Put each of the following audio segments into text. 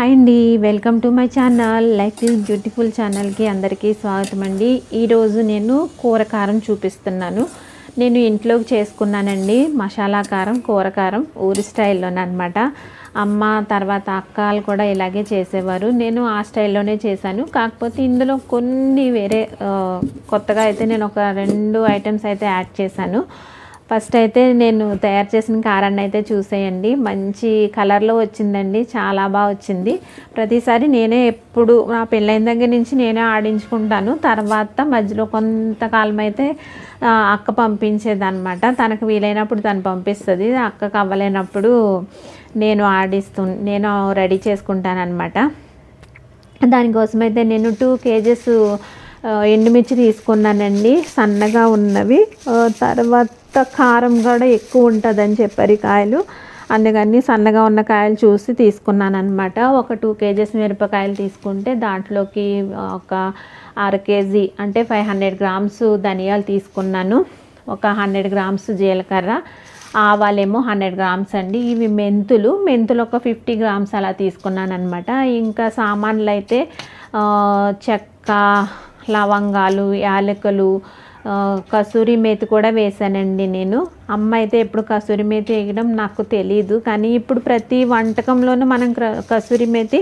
Hi అండి. Welcome to my channel. Life is beautiful ఛానల్కి అందరికీ స్వాగతం అండి. ఈరోజు నేను కూర కారం చూపిస్తున్నాను. నేను ఇంట్లోకి చేసుకున్నానండి. మసాలా కారం కూర కారం ఊరి స్టైల్లోనమాట అమ్మ తర్వాత అక్కలు కూడా ఇలాగే చేసేవారు. నేను ఆ స్టైల్లోనే చేశాను. కాకపోతే ఇందులో కొన్ని వేరే కొత్తగా అయితే నేను ఒక రెండు ఐటమ్స్ అయితే యాడ్ చేశాను. ఫస్ట్ అయితే నేను తయారు చేసిన కారాన్ని అయితే చూసేయండి. మంచి కలర్లో వచ్చిందండి. చాలా బాగా వచ్చింది. ప్రతిసారి నేనే ఎప్పుడు నా పెళ్ళైన దగ్గర నుంచి నేనే ఆడించుకుంటాను. తర్వాత మధ్యలో కొంతకాలం అయితే అక్క పంపించేదనమాట తనకు వీలైనప్పుడు తను పంపిస్తుంది. అక్కకు అవ్వలేనప్పుడు నేను ఆడిస్తూ నేను రెడీ చేసుకుంటాను అనమాట దానికోసం అయితే నేను టూ కేజెస్ ఎండుమిర్చి తీసుకున్నానండి. సన్నగా ఉన్నవి. తర్వాత తర్వాత కారం కూడా ఎక్కువ ఉంటుందని చెప్పారు ఈ కాయలు. అందుకని సన్నగా ఉన్న కాయలు చూసి తీసుకున్నాను అనమాట ఒక టూ కేజెస్ మిరపకాయలు తీసుకుంటే దాంట్లోకి ఒక అర కేజీ అంటే ఫైవ్ హండ్రెడ్ గ్రామ్స్ ధనియాలు తీసుకున్నాను. ఒక హండ్రెడ్ గ్రామ్స్ జీలకర్ర ఆవాలేమో హండ్రెడ్ గ్రామ్స్ అండి. ఇవి మెంతులు మెంతులు ఒక ఫిఫ్టీ గ్రామ్స్ అలా తీసుకున్నాను అనమాట ఇంకా సామాన్లు అయితే చెక్క లవంగాలు యాలకులు కసూరి మేతి కూడా వేసానండి నేను. అమ్మ అయితే ఎప్పుడు కసూరి మేతి వేయడం నాకు తెలియదు కానీ ఇప్పుడు ప్రతి వంటకంలోనూ మనం క్ర- కసూరి మేతి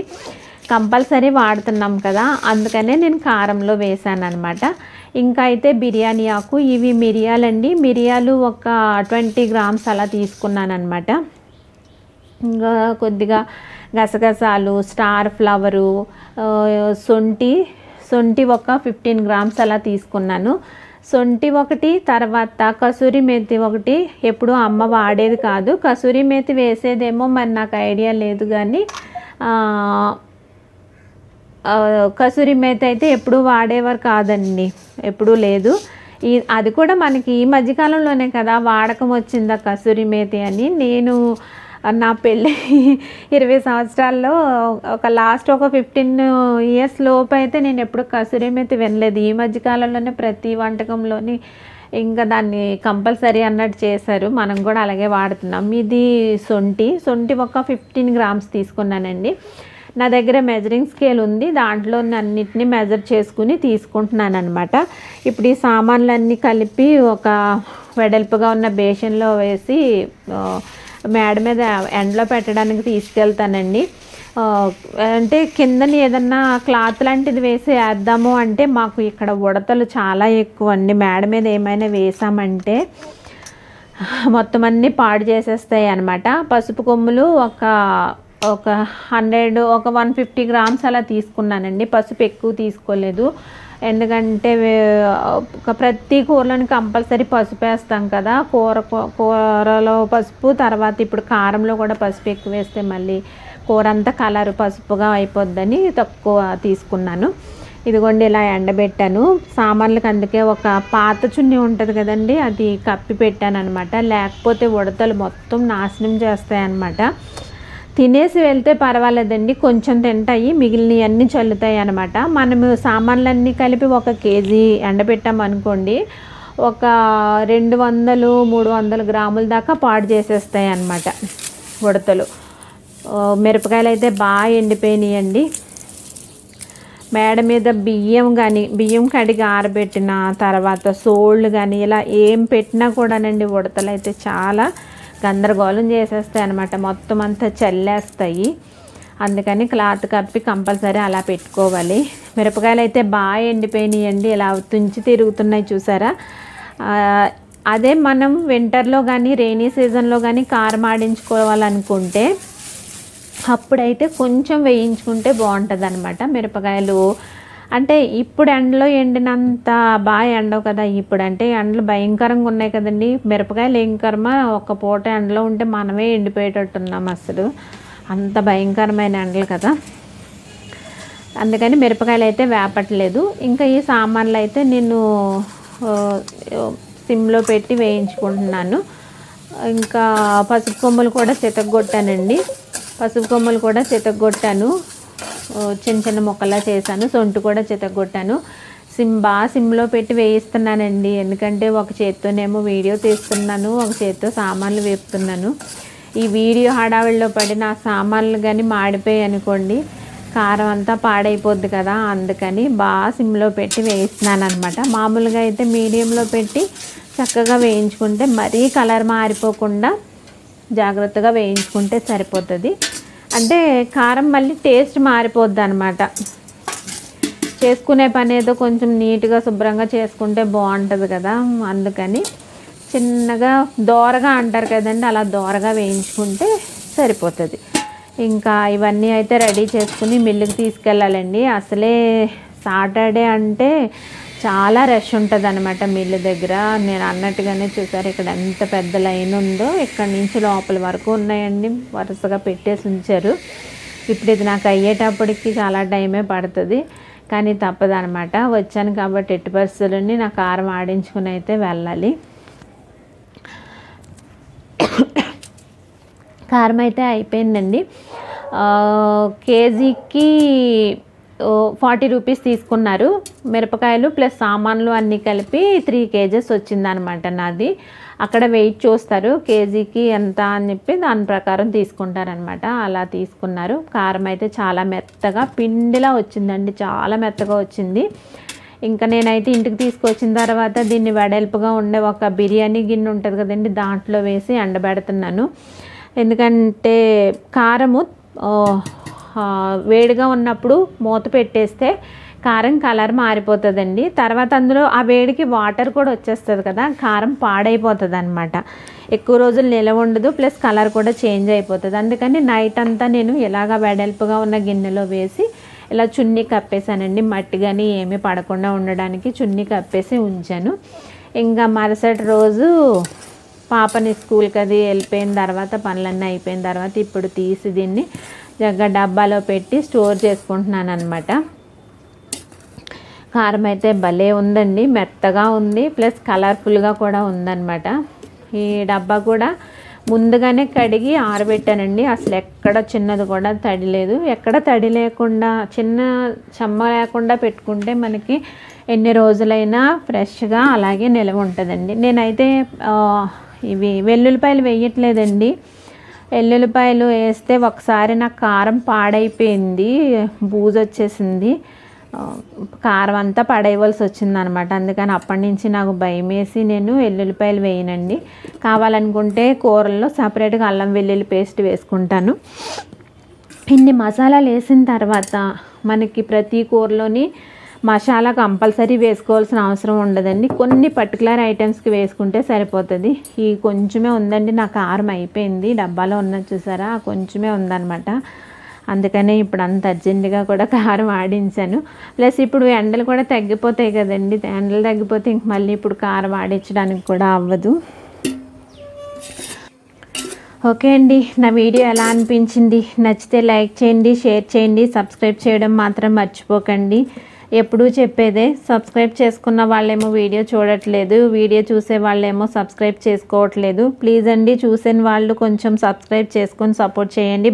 కంపల్సరీ వాడుతున్నాం కదా. అందుకనే నేను కారంలో వేసాను అనమాట ఇంకా అయితే బిర్యానీ ఆకు ఇవి మిరియాలండి. మిరియాలు ఒక ట్వంటీ గ్రామ్స్ అలా తీసుకున్నాను అనమాట ఇంకా కొద్దిగా గసగసాలు స్టార్ ఫ్లవరు సొంటి సొంటి ఒక ఫిఫ్టీన్ గ్రామ్స్ అలా తీసుకున్నాను. సొంటి ఒకటి తర్వాత కసూరి మేతి ఒకటి. ఎప్పుడు అమ్మ వాడేది కాదు. కసూరి మేతి వేసేదేమో మరి నాకు ఐడియా లేదు కానీ కసూరి మేత అయితే ఎప్పుడు వాడేవారు కాదండి. ఎప్పుడూ లేదు. ఈ అది కూడా మనకి ఈ మధ్యకాలంలోనే కదా వాడకం వచ్చిందా కసూరి మేతి అని. నేను నా పెళ్ళి ఇరవై సంవత్సరాల్లో ఒక లాస్ట్ ఒక ఫిఫ్టీన్ ఇయర్స్ లోపు అయితే నేను ఎప్పుడు కసూరిమేతి వినలేదు. ఈ మధ్యకాలంలోనే ప్రతి వంటకంలోని ఇంకా దాన్ని కంపల్సరీ అన్నట్టు చేశారు. మనం కూడా అలాగే వాడుతున్నాం. ఇది సొంటి సొంటి ఒక ఫిఫ్టీన్ గ్రామ్స్ తీసుకున్నానండి. నా దగ్గర మెజరింగ్ స్కేల్ ఉంది. దాంట్లో అన్నిటిని మెజర్ చేసుకుని తీసుకుంటున్నాను అనమాట ఇప్పుడు ఈ సామాన్లన్నీ కలిపి ఒక వెడల్పుగా ఉన్న బేషన్లో వేసి మేడ మీద ఎండలో పెట్టడానికి తీసుకెళ్తానండి. అంటే కిందని ఏదన్నా క్లాత్ లాంటిది వేసి వేద్దాము అంటే మాకు ఇక్కడ ఉడతలు చాలా ఎక్కువ అండి మేడ మీద ఏమైనా వేసామంటే మొత్తం అన్నీ పాడు చేసేస్తాయి అనమాట పసుపు కొమ్ములు ఒక ఒక హండ్రెడ్ ఒక వన్ ఫిఫ్టీ గ్రామ్స్ అలా తీసుకున్నానండి. పసుపు ఎక్కువ తీసుకోలేదు. ఎందుకంటే ప్రతి కూరలోని కంపల్సరీ పసుపు వేస్తాం కదా. కూర కూరలో పసుపు తర్వాత ఇప్పుడు కారంలో కూడా పసుపు ఎక్కువ వేస్తే మళ్ళీ కూర అంతా కలర్ పసుపుగా అయిపోద్దని తక్కువ తీసుకున్నాను. ఇదిగోండి ఇలా ఎండబెట్టాను. సామాన్లకు అందుకే ఒక పాత చున్నీ ఉంటుంది కదండి అది కప్పి పెట్టాను అనమాట లేకపోతే ఉడతలు మొత్తం నాశనం చేస్తాయి అన్నమాట తినేసి వెళ్తే పర్వాలేదండి కొంచెం తింటాయి మిగిలినవి అన్నీ చల్లుతాయి అనమాట మనము సామాన్లన్నీ కలిపి ఒక కేజీ ఎండబెట్టాం అనుకోండి ఒక రెండు వందలు మూడు వందల గ్రాముల దాకా పాడు చేసేస్తాయి అన్నమాట ఉడతలు. మిరపకాయలు అయితే బాగా ఎండిపోయినాయండి. మేడ మీద బియ్యం కానీ బియ్యం కడిగి ఆరబెట్టిన తర్వాత సోళ్ళు కానీ ఇలా ఏం పెట్టినా కూడానండి ఉడతలు అయితే చాలా గందరగోళం చేసేస్తాయి అనమాట మొత్తం అంతా చల్లేస్తాయి. అందుకని క్లాత్ కప్పి కంపల్సరీ అలా పెట్టుకోవాలి. మిరపకాయలు అయితే బాగా ఎండిపోయినాయండి. ఇలా తుంచి తిరుగుతున్నాయి చూసారా? అదే మనం వింటర్లో కానీ రెయినీ సీజన్లో కానీ కారం ఆడించుకోవాలనుకుంటే అప్పుడైతే కొంచెం వేయించుకుంటే బాగుంటుంది అనమాట మిరపకాయలు అంటే ఇప్పుడు ఎండలో ఎండినంత బాగా ఎండవు కదా ఇప్పుడు. అంటే ఎండలు భయంకరంగా ఉన్నాయి కదండి. మిరపకాయలు ఏం కర్మ? ఒక పూట ఎండలో ఉంటే మనమే ఎండిపోయేటట్టున్నాం అసలు. అంత భయంకరమైన ఎండలు కదా. అందుకని మిరపకాయలు అయితే వేపట్లేదు. ఇంకా ఈ సామాన్లు అయితే నేను సిమ్లో పెట్టి వేయించుకుంటున్నాను. ఇంకా పసుపు కొమ్మలు కూడా చితగొట్టానండి. పసుపు కొమ్మలు కూడా చితగొట్టాను. చిన్న చిన్న ముక్కలా చేశాను. సొంటు కూడా చితగొట్టాను సిమ్ బాగా సిమ్లో పెట్టి వేయిస్తున్నానండి. ఎందుకంటే ఒక చేత్తోనేమో వీడియో తీస్తున్నాను ఒక చేత్తో సామాన్లు వేపుతున్నాను. ఈ వీడియో హడావిడిలో పడి నా సామాన్లు కానీ మాడిపోయాయి అనుకోండి కారం అంతా పాడైపోద్ది కదా అందుకని బాగా సిమ్లో పెట్టి వేయిస్తున్నాను అనమాట మామూలుగా అయితే మీడియంలో పెట్టి చక్కగా వేయించుకుంటే మరీ కలర్ మారిపోకుండా జాగ్రత్తగా వేయించుకుంటే సరిపోతుంది. అంటే కారం మళ్ళీ టేస్ట్ మారిపోద్ది అనమాట చేసుకునే పని ఏదో కొంచెం నీట్గా శుభ్రంగా చేసుకుంటే బాగుంటుంది కదా అందుకని చిన్నగా దోరగా అంటారు కదండి అలా దోరగా వేయించుకుంటే సరిపోతుంది. ఇంకా ఇవన్నీ అయితే రెడీ చేసుకుని మిల్లుకి తీసుకెళ్ళాలండి. అసలే సాటర్డే అంటే చాలా రష్ ఉంటుంది అనమాట మిల్లు దగ్గర. నేను అన్నట్టుగానే చూసారు ఇక్కడ ఎంత పెద్ద లైన్ ఉందో ఇక్కడ నుంచి లోపల వరకు ఉన్నాయండి. వరుసగా పెట్టేసి ఉంచారు. ఇప్పుడు ఇది నాకు అయ్యేటప్పటికి చాలా టైమే పడుతుంది. కానీ తప్పదనమాట వచ్చాను కాబట్టి ఎట్టి పరిస్థితులని నా కారం ఆడించుకుని అయితే వెళ్ళాలి. కారం అయితే అయిపోయిందండి. కేజీకి ఫార్టీ రూపీస్ తీసుకున్నారు. మిరపకాయలు ప్లస్ సామాన్లు అన్నీ కలిపి త్రీ కేజెస్ వచ్చిందనమాట నాది. అక్కడ వెయిట్ చూస్తారు కేజీకి ఎంత అని చెప్పి దాని ప్రకారం తీసుకుంటారనమాట అలా తీసుకున్నారు. కారం అయితే చాలా మెత్తగా పిండిలా వచ్చిందండి. చాలా మెత్తగా వచ్చింది. ఇంకా నేనైతే ఇంటికి తీసుకొచ్చిన తర్వాత దీన్ని వెడల్పుగా ఉండే ఒక బిర్యానీ గిన్నె ఉంటుంది కదండి దాంట్లో వేసి ఎండబెడుతున్నాను. ఎందుకంటే కారము వేడిగా ఉన్నప్పుడు మూత పెట్టేస్తే కారం కలర్ మారిపోతుందండి. తర్వాత అందులో ఆ వేడికి వాటర్ కూడా వచ్చేస్తుంది కదా కారం పాడైపోతుంది అనమాట ఎక్కువ రోజులు నిలవ ఉండదు ప్లస్ కలర్ కూడా చేంజ్ అయిపోతుంది. అందుకని నైట్ అంతా నేను ఇలాగ వెడల్పుగా ఉన్న గిన్నెలో వేసి ఇలా చున్నీ కప్పేసానండి మట్టి కానీ ఏమీ పడకుండా ఉండడానికి చున్నీ కప్పేసి ఉంచాను. ఇంకా మరుసటి రోజు పాపని స్కూల్కి అది వెళ్ళిపోయిన తర్వాత పనులన్నీ అయిపోయిన తర్వాత ఇప్పుడు తీసి దీన్ని జగ్గ డబ్బాలో పెట్టి స్టోర్ చేసుకుంటున్నాను అనమాట కారం అయితే భలే ఉందండి మెత్తగా ఉంది ప్లస్ కలర్ఫుల్గా కూడా ఉందన్నమాట. ఈ డబ్బా కూడా ముందుగానే కడిగి ఆరబెట్టానండి. అసలు ఎక్కడ చిన్నది కూడా తడి లేదు ఎక్కడ తడి లేకుండా చిన్న చెమ్మ లేకుండా పెట్టుకుంటే మనకి ఎన్ని రోజులైనా ఫ్రెష్గా అలాగే నిలవ ఉంటుందండి. నేనైతే ఇవి వెల్లుల్లిపాయలు వేయట్లేదండి. వెల్లుల్లిపాయలు వేస్తే ఒకసారి నాకు కారం పాడైపోయింది బూజు వచ్చేసింది. కారం అంతా పడేయవలసి వచ్చిందనమాట. అందుకని అప్పటి నుంచి నాకు భయం వేసి నేను వెల్లుల్లిపాయలు వేయనండి. కావాలనుకుంటే కూరల్లో సపరేట్గా అల్లం వెల్లుల్లి పేస్ట్ వేసుకుంటాను. ఇన్ని మసాలాలు వేసిన తర్వాత మనకి ప్రతి కూరలోని మసాలా కంపల్సరీ వేసుకోవాల్సిన అవసరం ఉండదండి. కొన్ని పర్టికులర్ ఐటమ్స్కి వేసుకుంటే సరిపోతుంది. ఈ కొంచెమే ఉందండి. నా కారం అయిపోయింది. డబ్బాలో ఉన్నది చూసారా? కొంచెమే ఉందన్నమాట. అందుకనే ఇప్పుడు అంత అర్జెంటుగా కూడా కారం ఆడించాను. ప్లస్ ఇప్పుడు ఎండలు కూడా తగ్గిపోతాయి కదండి. ఎండలు తగ్గిపోతే ఇంక మళ్ళీ ఇప్పుడు కారం ఆడించడానికి కూడా అవ్వదు. ఓకే అండి. నా వీడియో ఎలా అనిపించింది? నచ్చితే లైక్ చేయండి షేర్ చేయండి సబ్స్క్రైబ్ చేయడం మాత్రం మర్చిపోకండి. ఎప్పుడూ చెప్పేదే సబ్స్క్రైబ్ చేసుకున్న వాళ్ళేమో వీడియో చూడట్లేదు వీడియో చూసే వాళ్ళేమో సబ్స్క్రైబ్ చేసుకోవట్లేదు. ప్లీజ్ అండి చూసిన వాళ్ళు కొంచెం సబ్స్క్రైబ్ చేసుకొని సపోర్ట్ చేయండి.